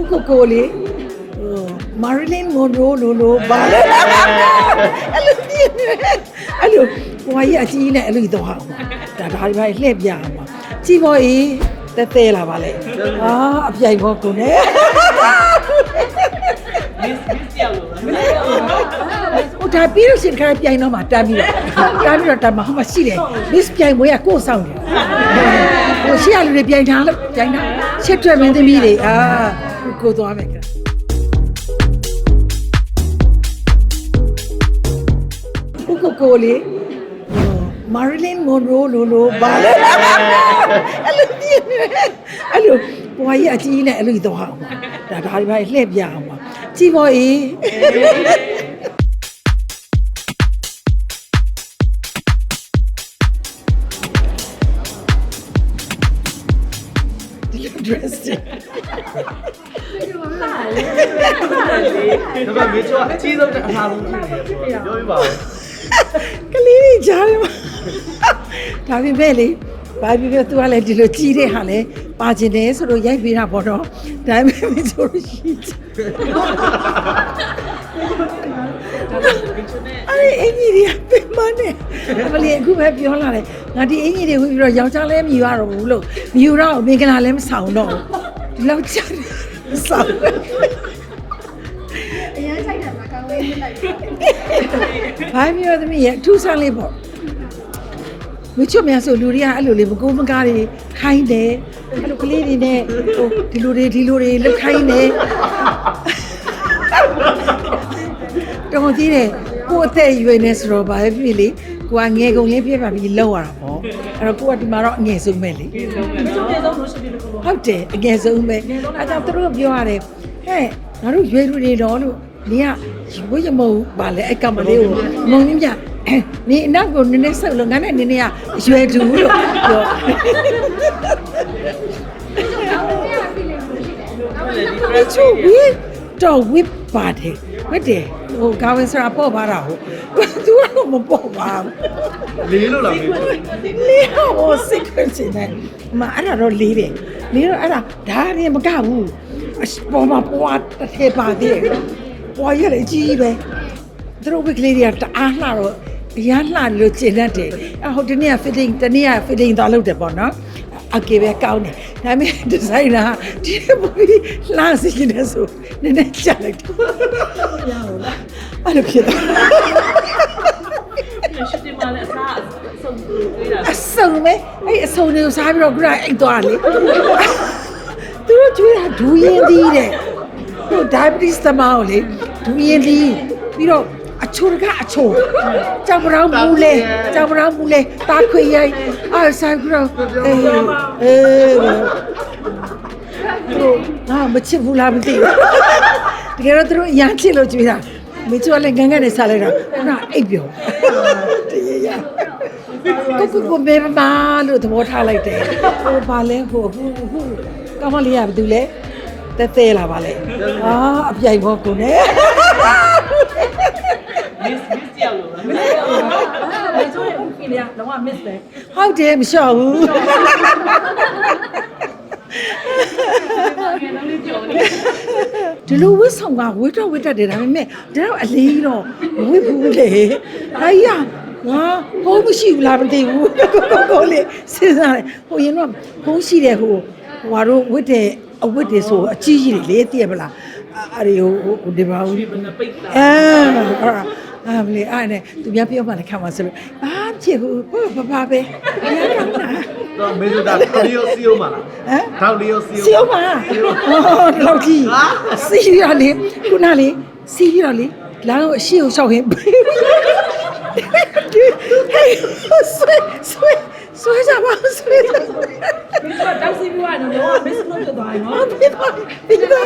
ကိုကိုကိုလေးဟိုမာရီလင်မွန်ရိုလိုလိုပါလေအဲ့လိုပြင်းနေအဲ့လိုဟိုကြီးအကြီးနဲ့အဲ့လိုတော့အောင်ဒါဒါဒီပိုင်းလှည့်ပြအောင်ပါကြည့်ပေါ်အေးတဲတဲလာပါလေအာအပြိုင်ဘောကုန်နေဟိုဒါပြီးလို့ရှရင်ခါပြိုင်တော့မှတမ်းပြီးတော့တမ်းပြီးတော့တမ်းမှဟိုမှာရှိတယ် miss ပြိုင်ပွဲကကိုယ်ဆောင်တယ်ဟိုရှေ့ကလူတွေပြိုင်ထားလို့ပြိုင်တာရှစ်ထွက်မင်းသမီးတွေအာ ကိုသွားမယ်ကကိုကိုကိုလေးမာရီလင်မွန်ရိုလိုလိုပါလေအဲ့လိုပြင်းနေအဲ့လိုဘွားကြီးအကြီးနဲ့အဲ့လိုတော့အောင်ဒါဒါဒီပိုင်းလှည့်ပြအောင်ပါကြည့်ပေါ်အေးဒီလို dress တွေ ဒါပေမဲ့မေချောအကြီးဆုံးတဲ့အမှားဆုံးဖြစ်နေတယ်ပြောပြပါဦးကလေးတွေကြားတယ်မှာဒါပေမဲ့လေဘာဖြစ်ဖြစ်သူကလည်းဒီလိုကြီးတဲ့ဟာလဲပါကျင်တယ်ဆိုတော့ရိုက်ပေးတာပေါ့တော့ဒါပေမဲ့မဆိုလို့ရှိချင်အဲ့ဒီအင်ကြီးတွေကပင်မနဲ့အမလီအခုပဲပြောလာတယ်ငါဒီအင်ကြီးတွေဝီပြီးတော့ယောက်ျားလည်းမယူရတော့ဘူးလို့မယူတော့မင်္ဂလာလည်းမဆောင်တော့ဘူးဒီလောက်ချတယ် ဆောင်အရင်ဆိုင်တာကကောင်းလေးပြလိုက်ပြီဘာမျိုးသမီးရဲ့အထူးဆန်းလေးပေါ့မချွတ်မြန်ဆိုလူတွေကအဲ့လိုလေးမကိုးမကားတွေခိုင်းတယ်အဲ့လိုကလေးတွေနဲ့ဟိုဒီလိုတွေဒီလိုတွေလုတ်ခိုင်းတယ်တော်ကြီးတယ် ကိုယ့်အသက်အရွယ်နဲ့ဆိုတော့ဘာပဲဖြစ်ဖြစ်လေကိုကငယ်ကုန်လေးပြပါပြီးလောက်ရတာပေါ့အဲ့တော့ကိုကဒီမှာတော့အငယ်ဆုံးပဲလေဟုတ်တယ်အငယ်ဆုံးပဲအဲ့တော့သူတို့ပြောရတယ်ဟဲ့ငါတို့ရွယ်လူတွေတော့လို့နေကဝိရမုံပါလေအဲ့ကမလေးကိုမုံကြီးပြနေအနောက်ကိုနည်းနည်းဆုပ်လို့ငါနဲ့နည်းနည်းကရွယ်တူလို့ပြောမချူဝီတော့ဝစ်ပါတယ် ဝတ်တယ်ဟိုကာဝင်စရာပေါ့ပါတာဟိုသူကတော့မပေါ့ပါဘူးလေးလို့လားမေချောလေးဟိုစိတ်ခွင့်နေမအဲ့ဒါတော့လေးတယ်လေးတော့အဲ့ဒါဒါရီမကဘူးအစပေါ်မှာပွားတစ်ထဲပါသေးတယ်ပွားရလေကြီးပဲသူတို့ဝစ်ကလေးတွေကတအားလှတော့အရလှတယ်လို့ကျင်တတ်တယ်အဟိုတနေ့က fitting တနေ့က fitting သွားလုပ်တယ်ပေါ့နော် အကေပဲကောင်းတယ်ဒါပေမဲ့ဒီဇိုင်နာဒီဘူပြီးလှစီနေဆိုနည်းနည်းချက်လိုက်တယ်ရအောင်လားအဲ့လိုဖြစ်သွားရှစ်တင်မှာလည်းအစားအဆုံးတွေးတာအစုံပဲအဲ့အစုံတွေကိုစားပြီးတော့ခုနအိတ်သွားလေသူတို့ကျွေးတာဒူးရင်သီးတဲ့ဟို diabetes သမားကိုလေဒူးရင်သီးပြီးတော့ အချိုတကအချိုကြောက်ပရောင်းဘူးလေကြောက်ပရောင်းဘူးလေတာခွေရိုက်အားဆိုင်ပြီးတော့အေးအေးသူငါမချစ်ဘူးလားမသိဘူးတကယ်တော့သူတို့အရန်ချစ်လို့ကျွေးတာမေချူကလည်းငန်းငန်းနဲ့စားလိုက်တာခုနအိတ်ပြောတရေရကိုကိုကိုမေမလို့သဘောထားလိုက်တယ်ဟိုဘာလဲဟိုအခုအခုကောင်းမလေးရဘာတူလဲတဲတဲလာပါလေအာအပြိုင်ဘောကုန်နေ miss miss ကြောက် လို့လား miss ကြောက်လို့မေချိုးရဲ့ feel ကလုံးဝ miss ပဲဟုတ်တယ်မလျှော့ဘူးငယ်လုံးလေးကြော်နေဒီလိုဝစ်ဆောင်ကဝစ်တော့ဝစ်တတ်တယ်ဒါပေမဲ့ဒါတော့အလေးတော့မဝစ်ဘူးလေဟာရငါဘုံမရှိဘူးလားမသိဘူးကိုကိုကိုလေးစဉ်းစားတယ်ဟိုရင်တော့ဘုံရှိတယ်ဟိုဟိုဟာတို့ဝစ်တယ်အဝစ်တွေဆိုအကြီးကြီးတွေလေသိရမလားအဲ့ဒီဟိုဟိုဒီပါဦးဒီမနပိတ်တာအဲ အာအာမလေးအဲ့နဲ့သူများပြောမှလည်းခံပါစလို့ဘာဖြစ်ဘူးဟိုဘာဘာပဲရကောင်းတာတော့မေချောဒါထောက်လေးရောစီယိုမှာလားဟမ်ထောက်လေးရောစီယိုစီအောင်ပါဟောဒီလောက်ကြီးစီရလေခုနလေစီရလေလမ်းကိုအရှိကိုရှောက်ရင်ဟေးဆွဲဆွဲဆွဲကြပါဆွဲကြပါမေချိုတောက်စီပြီးတော့လုံးဝ miss လို့ဖြစ်သွားရင်နော်ပြီးတော့ပြီးတော့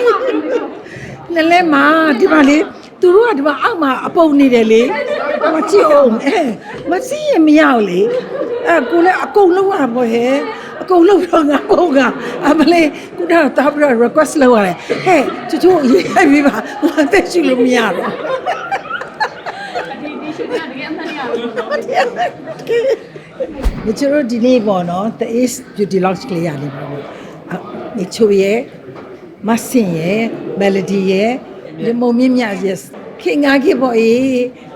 လဲလဲမာဒီမှာလေ သူတို့ကဒီမှာအောက်မှာအပုံနေတယ်လေမကြည့်အောင်အဲမကြည့်ရင်မရဘူးလေအဲကိုလည်းအကုန်လုံးရတာပေါ့ဟဲ့အကုန်လုံးတော့ငါပုံကအမလေးခုနကတာပြီးတော့ request လုပ်ရတယ်ဟဲ့ချူချူရေးလိုက်ပြီးပါငါတက်ရှိလို့မရတော့ဒီဒီရှုပ်ကတကယ်အမှန်ရလို့နော်မချတို့ဒီနေ့ပေါ့နော် the is beauty lounge ကလေးရလေးပေါ့နေချိုရဲ့မဆင်ရဲ့မယ် လိုဒီရဲ့ဒီမုံမြင့်မြတ်ရဲ့ခင်ငါကြီးပေါ့အေး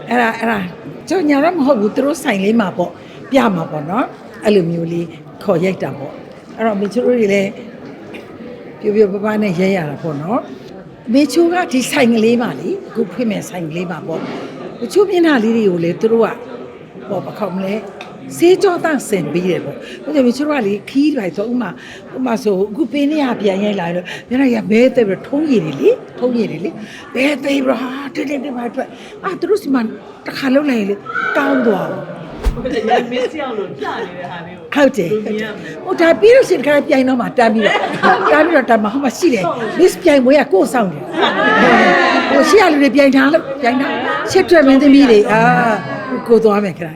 အဲ့ဒါအဲ့ဒါကျွန်ညာတော့မဟုတ်ဘူးသူတို့ဆိုင်လေးမှာပေါ့ပြမှာပေါ့နော်အဲ့လိုမျိုးလေးခေါ်ရိုက်တာပေါ့အဲ့တော့မင်းတို့တွေလည်းပြပြပပနဲ့ရဲရတာပေါ့နော်မေချိုကဒီဆိုင်ကလေးမှာလေအခုဖွင့်မဲ့ဆိုင်ကလေးမှာပေါ့တချို့မျက်နှာလေးတွေကိုလေသူတို့ကပေါ့ပခောက်မလဲ စေးကြောသားဆင်ပြီးတယ်ပေါ့ဒါကြောင့်မင်းတို့ကလေခီးတွေဆိုဥမာဥမာဆိုအခုပေးနေရပြန်ရိုက်လာတော့မျက်နှာရဘဲတဲ့ပြီးထုံးရည်တွေလေထုံးရည်တွေလေဘဲတဲ့ပြီးတော့ဟာတိတိတိပါအတွက်အာသူတို့စီမှာတစ်ခါလုံးလိုက်လေကောင်းသွားတယ်ရမစ်ရောက်လို့ပြနေတဲ့ဟာလေးကိုဟုတ်တယ်ဟိုဒါပြီးလို့ရှိရင်ခါပြိုင်တော့မှတန်းပြီးတော့တန်းပြီးတော့တန်းမှာဟိုမှာရှိတယ် miss ပြိုင်ပွဲကကိုယ်ဆောင်တယ်ဟိုရှေ့ရလူတွေပြိုင်ထားလို့ပြိုင်ထားရှစ်ထွက်မင်းသမီးတွေအာကိုသွားမယ်ခါ